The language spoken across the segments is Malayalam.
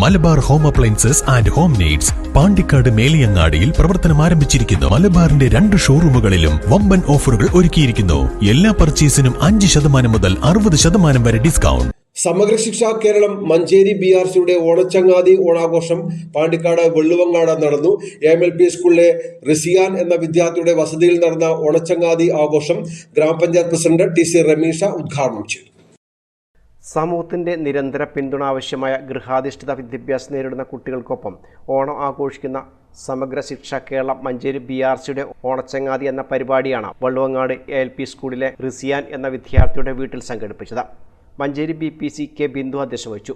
Malabar home appliances and home needs Pandikkad മേലിയങ്ങാടിയിൽ പ്രവർത്തനം ആരംഭിച്ചിരിക്കുന്നു. മലബാറിന്റെ രണ്ട് ഷോറൂമുകളിലും വമ്പൻ ഓഫറുകൾ ഒരുക്കിയിരിക്കുന്നു. എല്ലാ പർച്ചേസിനും അഞ്ച് ശതമാനം മുതൽ അറുപത് ശതമാനം വരെ ഡിസ്കൗണ്ട്. സമഗ്ര ശിക്ഷ കേരളം മഞ്ചേരി ബി ആർ സിയുടെ ഓണച്ചങ്ങാതി ഓണാഘോഷം പാണ്ടിക്കാട് വെള്ളുവങ്ങാട് നടന്നു. എം എൽ പി സ്കൂളിലെ റിസിയാൻ എന്ന വിദ്യാർത്ഥിയുടെ വസതിയിൽ നടന്ന ഓണച്ചങ്ങാതി ആഘോഷം ഗ്രാമപഞ്ചായത്ത് പ്രസിഡന്റ് ടി സി രമീഷ ഉദ്ഘാടനം ചെയ്തു. സമൂഹത്തിന്റെ നിരന്തര പിന്തുണ ആവശ്യമായ ഗൃഹാധിഷ്ഠിത വിദ്യാഭ്യാസം നേരിടുന്ന കുട്ടികൾക്കൊപ്പം ഓണം ആഘോഷിക്കുന്ന സമഗ്ര ശിക്ഷ കേരളം മഞ്ചേരി ബി ആർ സിയുടെ ഓണച്ചങ്ങാതി എന്ന പരിപാടിയാണ് വള്ളുവങ്ങാട് എൽ പി സ്കൂളിലെ റിസിയാൻ എന്ന വിദ്യാർത്ഥിയുടെ വീട്ടിൽ സംഘടിപ്പിച്ചത്. Manjeri B P C K Bindu അധ്യക്ഷ വഹിച്ചു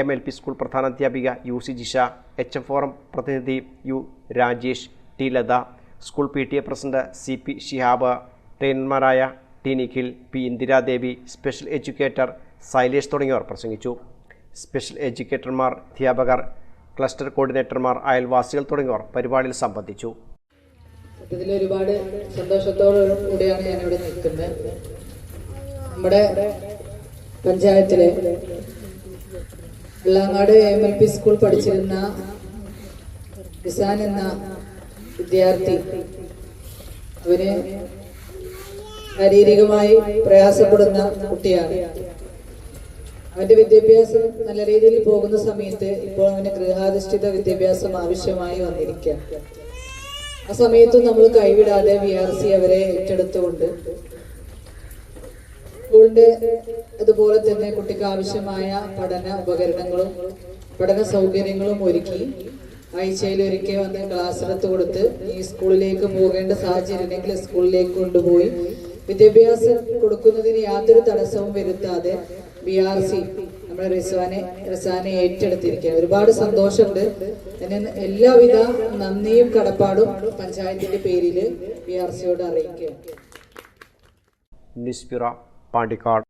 M L P school പ്രധാനാധ്യാപിക U C Jisha H M forum പ്രതിനിധി U Rajesh T Latha school P T A president C P Shihab ട്രെയിനർമാരായ T Nikhil P Indiradevi special educator Sailesh തുടങ്ങിയവർ പ്രസംഗിച്ചു. സ്പെഷ്യൽ എഡ്യൂക്കേറ്റർമാർ അധ്യാപകർ ക്ലസ്റ്റർ കോർഡിനേറ്റർമാർ അയൽവാസികൾ തുടങ്ങിയവർ പരിപാടിയിൽ സംബന്ധിച്ചു. ഇതിൽ ഒരുപാട് സന്തോഷത്തോടു കൂടിയാണ് ഞാൻ ഇവിടെ നിൽക്കുന്നത്. നമ്മുടെ പഞ്ചായത്തിലെ Vellangad M L P school പഠിച്ചിരുന്ന ഇസാൻ എന്ന വിദ്യാർത്ഥി. അവന് ശാരീരികമായി പ്രയാസപ്പെടുന്ന കുട്ടിയാണ്. അവന്റെ വിദ്യാഭ്യാസം നല്ല രീതിയിൽ പോകുന്ന സമയത്ത് ഇപ്പോൾ അവന് ഗൃഹാധിഷ്ഠിത വിദ്യാഭ്യാസം ആവശ്യമായി വന്നിരിക്കുക ആ സമയത്തും നമ്മൾ കൈവിടാതെ വി ആർ സി അവരെ ഏറ്റെടുത്തുകൊണ്ട് സ്കൂളിന്റെ അതുപോലെ തന്നെ കുട്ടിക്ക് ആവശ്യമായ പഠന ഉപകരണങ്ങളും പഠന സൗകര്യങ്ങളും ഒരുക്കി ആഴ്ചയിൽ ഒരിക്കൽ വന്ന് ക്ലാസ് എടുത്ത് കൊടുത്ത് ഈ സ്കൂളിലേക്ക് പോകേണ്ട സാഹചര്യം ഉണ്ടെങ്കിൽ സ്കൂളിലേക്ക് കൊണ്ടുപോയി വിദ്യാഭ്യാസം കൊടുക്കുന്നതിന് യാതൊരു തടസ്സവും വരുത്താതെ ബി ആർ സി നമ്മുടെ റിസാനെ റിസാനെ ഏറ്റെടുത്തിരിക്കുകയാണ്. ഒരുപാട് സന്തോഷമുണ്ട്. എന്നെ എല്ലാവിധ നന്ദിയും കടപ്പാടും പഞ്ചായത്തിന്റെ പേരിൽ ബി ആർ സിയോട് അറിയിക്കുക നിസ്പിറ പാണ്ടിക്കാട്.